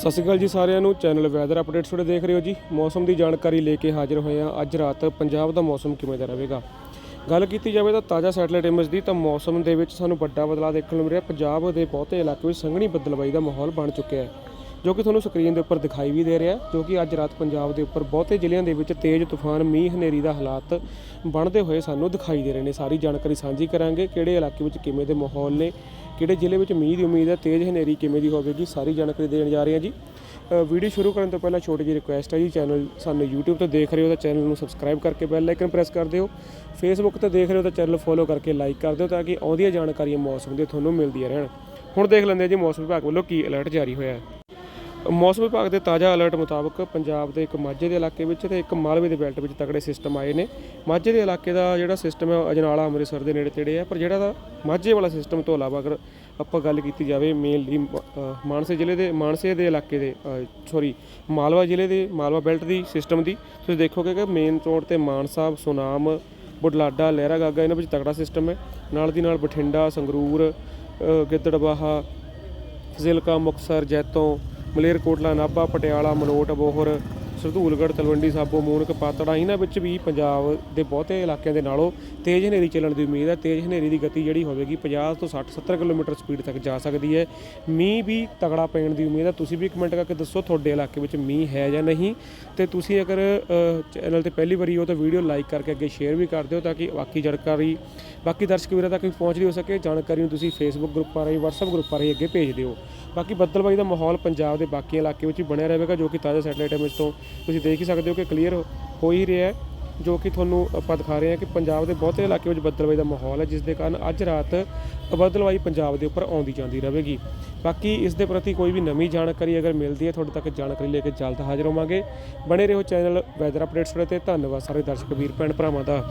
ਸਤਿ ਸ਼੍ਰੀ ਅਕਾਲ ਜੀ ਸਾਰਿਆਂ ਨੂੰ। ਚੈਨਲ ਵੈਦਰ ਅਪਡੇਟਸ ਤੁਹਾਡੇ ਦੇਖ ਰਹੇ ਹੋ ਜੀ। ਮੌਸਮ ਦੀ ਜਾਣਕਾਰੀ ਲੈ ਕੇ ਹਾਜ਼ਰ ਹੋਏ ਹਾਂ। ਅੱਜ ਰਾਤ ਪੰਜਾਬ ਦਾ ਮੌਸਮ ਕਿਵੇਂ ਦਾ ਰਹੇਗਾ? ਗੱਲ ਕੀਤੀ ਜਾਵੇ ਤਾਂ ਤਾਜ਼ਾ ਸੈਟਲਾਈਟ ਇਮੇਜ ਦੀ ਤਾਂ ਮੌਸਮ ਦੇ ਵਿੱਚ ਸਾਨੂੰ ਵੱਡਾ ਬਦਲਾਅ ਦੇਖਣ ਨੂੰ ਮਿਲ ਰਿਹਾ। ਪੰਜਾਬ ਦੇ ਬਹੁਤੇ ਇਲਾਕੇ ਵਿੱਚ ਸੰਘਣੀ ਬੱਦਲਬਾਈ ਦਾ ਮਾਹੌਲ ਬਣ ਚੁੱਕਿਆ ਹੈ। ਜੋ ਕਿ ਤੁਹਾਨੂੰ ਸਕਰੀਨ ਦੇ ਉੱਪਰ ਦਿਖਾਈ ਵੀ ਦੇ ਰਿਹਾ ਜੋ ਕਿ ਅੱਜ ਰਾਤ ਪੰਜਾਬ ਦੇ ਉੱਪਰ ਬਹੁਤੇ ਜ਼ਿਲ੍ਹਿਆਂ ਦੇ ਵਿੱਚ ਤੇਜ਼ ਤੂਫਾਨ, ਮੀਂਹ, ਹਨੇਰੀ ਦਾ ਹਾਲਾਤ ਬਣਦੇ ਹੋਏ ਸਾਨੂੰ ਦਿਖਾਈ ਦੇ ਰਹੇ ਨੇ। ਸਾਰੀ ਜਾਣਕਾਰੀ ਸਾਂਝੀ ਕਰਾਂਗੇ ਕਿਹੜੇ ਇਲਾਕੇ ਵਿੱਚ ਕਿਵੇਂ ਦੇ ਮਾਹੌਲ ਨੇ, ਕਿਹੜੇ ਜ਼ਿਲ੍ਹੇ ਵਿੱਚ ਮੀਂਹ ਦੀ ਉਮੀਦ ਹੈ, ਤੇਜ਼ ਹਨੇਰੀ ਕਿਵੇਂ ਦੀ ਹੋਵੇਗੀ, ਸਾਰੀ ਜਾਣਕਾਰੀ ਦੇਣ ਜਾ ਰਹੇ ਹਾਂ ਜੀ। ਵੀਡੀਓ ਸ਼ੁਰੂ ਕਰਨ ਤੋਂ ਪਹਿਲਾਂ ਛੋਟੀ ਜਿਹੀ ਰਿਕੁਐਸਟ ਹੈ ਜੀ ਚੈਨਲ ਸਾਨੂੰ YouTube ਤੋਂ ਦੇਖ ਰਹੇ ਹੋ ਤਾਂ ਚੈਨਲ ਨੂੰ ਸਬਸਕ੍ਰਾਈਬ ਕਰਕੇ ਬੈਲ ਆਈਕਨ ਪ੍ਰੈਸ ਕਰ ਦਿਓ। Facebook ਤੇ ਦੇਖ ਰਹੇ ਹੋ ਤਾਂ ਚੈਨਲ ਫੋਲੋ ਕਰਕੇ ਲਾਈਕ ਕਰ ਦਿਓ ਤਾਂ ਕਿ ਆਉਂਦੀਆਂ ਜਾਣਕਾਰੀਆਂ ਮੌਸਮ ਦੇ ਤੁਹਾਨੂੰ ਮਿਲਦੀਆਂ ਰਹਿਣ। ਹੁਣ ਦੇਖ ਲੈਂਦੇ ਹਾਂ ਜੀ ਮੌਸਮ ਵਿਭਾਗ ਵੱਲੋਂ ਕੀ ਅਲਰਟ ਜਾਰੀ ਹੋਇਆ ਹੈ। ਮੌਸਮ ਵਿਭਾਗ ਦੇ ਤਾਜ਼ਾ ਅਲਰਟ ਮੁਤਾਬਕ ਪੰਜਾਬ ਦੇ ਇੱਕ ਮਾਝੇ ਦੇ ਇਲਾਕੇ ਵਿੱਚ ਤੇ ਇੱਕ ਮਾਲਵੇ ਦੇ ਬੈਲਟ ਵਿੱਚ ਤਕੜੇ ਸਿਸਟਮ ਆਏ ਨੇ। ਮਾਝੇ ਦੇ ਇਲਾਕੇ ਦਾ ਜਿਹੜਾ ਸਿਸਟਮ ਹੈ ਉਹ ਅਜਨਾਲਾ ਅੰਮ੍ਰਿਤਸਰ ਦੇ ਨੇੜੇ ਤੇੜੇ ਹੈ ਪਰ ਜਿਹੜਾ ਦਾ ਮਾਝੇ ਵਾਲਾ ਸਿਸਟਮ ਤੋਂ ਇਲਾਵਾ ਅਗਰ ਆਪਾਂ ਗੱਲ ਕੀਤੀ ਜਾਵੇ ਮੇਨਲੀ ਮਾਨਸੇ ਜ਼ਿਲ੍ਹੇ ਦੇ ਮਾਨਸੇ ਦੇ ਇਲਾਕੇ ਦੇ ਸੌਰੀ ਮਾਲਵਾ ਜ਼ਿਲ੍ਹੇ ਦੇ ਮਾਲਵਾ ਬੈਲਟ ਦੀ ਸਿਸਟਮ ਦੀ ਤੁਸੀਂ ਦੇਖੋਗੇ ਕਿ ਮੇਨ ਰੋਡ ਤੇ ਮਾਨਸਾ ਸੁਨਾਮ ਬੁਢਲਾਡਾ ਲਹਿਰਾ ਗਾਗਾ ਇਹਨਾਂ ਵਿੱਚ ਤਕੜਾ ਸਿਸਟਮ ਹੈ। ਨਾਲ ਦੀ ਨਾਲ ਬਠਿੰਡਾ ਸੰਗਰੂਰ ਅ, ਗਿੱਦੜਬਾਹਾ ਜ਼ਿਲਕਾ ਮੁਕਤਸਰ ਜੈਤੋਂ ਮਲੇਰਕੋਟਲਾ ਨਾਭਾ ਪਟਿਆਲਾ ਮਲੋਟ ਅਬੋਹਰ ਸਰਦੂਲਗੜ੍ਹ ਤਲਵੰਡੀ ਸਾਬੋ, ਮੂਨਕ, ਪਾਤੜਾ, ਇਹਨਾਂ ਵਿੱਚ ਵੀ ਪੰਜਾਬ ਦੇ ਬਹੁਤੇ ਇਲਾਕਿਆਂ ਦੇ ਨਾਲੋਂ ਤੇਜ਼ ਹਨੇਰੀ ਚੱਲਣ ਦੀ ਉਮੀਦ ਹੈ। ਤੇਜ਼ ਹਨੇਰੀ ਦੀ ਗਤੀ ਜਿਹੜੀ ਹੋਵੇਗੀ 50 ਤੋਂ 60 70 ਕਿਲੋਮੀਟਰ ਸਪੀਡ ਤੱਕ ਜਾ ਸਕਦੀ ਹੈ। ਮੀਂਹ ਵੀ ਤਗੜਾ ਪੈਣ ਦੀ ਉਮੀਦ ਹੈ। ਤੁਸੀਂ ਵੀ ਕਮੈਂਟ ਕਰਕੇ ਦੱਸੋ ਤੁਹਾਡੇ ਇਲਾਕੇ ਵਿੱਚ ਮੀਂਹ ਹੈ ਜਾਂ ਨਹੀਂ। ਤੇ ਤੁਸੀਂ ਅਗਰ ਚੈਨਲ ਤੇ ਪਹਿਲੀ ਵਾਰੀ ਹੋ ਤਾਂ ਵੀਡੀਓ ਲਾਈਕ ਕਰਕੇ ਅੱਗੇ ਸ਼ੇਅਰ ਵੀ ਕਰ ਦਿਓ ਤਾਂ ਕਿ ਬਾਕੀ ਜਾਣਕਾਰੀ, ਬਾਕੀ ਦਰਸ਼ਕ ਵੀਰਾਂ ਤੱਕ ਵੀ ਪਹੁੰਚਦੀ ਹੋ ਸਕੇ। ਜਾਣਕਾਰੀ ਨੂੰ ਤੁਸੀਂ ਫੇਸਬੁੱਕ ਗਰੁੱਪਾਂ ਰਾਹੀਂ, WhatsApp ਗਰੁੱਪਾਂ ਰਾਹੀਂ ਅੱਗੇ ਭੇਜ ਦਿਓ। ਬਾਕੀ ਬੱਦਲਬਾਈ ਦਾ ਮਾਹੌਲ ਪੰਜਾਬ ਦੇ ਬਾਕੀ ਇਲਾਕੇ ਵਿੱਚ ਵੀ ਬਣਿਆ ਰਹੇਗਾ, ਜੋ ਕਿ ਤਾਜ਼ਾ ਸੈਟੇਲਾਈਟ ਇਮੇਜ ਤੋਂ ਤੁਸੀਂ ਦੇਖ ਹੀ ਸਕਦੇ ਹੋ ਕਿ ਕਲੀਅਰ ਹੋ ਹੀ ਰਿਹਾ ਹੈ, ਜੋ ਕਿ ਤੁਹਾਨੂੰ ਆਪਾਂ ਦਿਖਾ ਰਹੇ ਹਾਂ ਕਿ ਪੰਜਾਬ ਦੇ ਬਹੁਤੇ ਇਲਾਕੇ ਵਿੱਚ ਬੱਦਲਬਾਈ ਦਾ ਮਾਹੌਲ ਹੈ, ਜਿਸ ਦੇ ਕਾਰਨ ਅੱਜ ਰਾਤ ਬੱਦਲਬਾਈ ਪੰਜਾਬ ਦੇ ਉੱਪਰ ਆਉਂਦੀ ਜਾਂਦੀ ਰਹੇਗੀ। ਬਾਕੀ ਇਸ ਦੇ ਪ੍ਰਤੀ ਕੋਈ ਵੀ ਨਵੀਂ ਜਾਣਕਾਰੀ ਅਗਰ ਮਿਲਦੀ ਹੈ, ਤੁਹਾਡੇ ਤੱਕ ਜਾਣਕਾਰੀ ਲੈ ਕੇ ਜਲਦ ਹਾਜ਼ਰ ਹੋਵਾਂਗੇ। ਬਣੇ ਰਹੋ ਚੈਨਲ ਵੈਦਰ ਅਪਡੇਟਸ ਤੇ ਧੰਨਵਾਦ ਸਾਰੇ ਦਰਸ਼ਕ ਵੀਰ ਭੈਣ ਭਰਾਵਾਂ ਦਾ।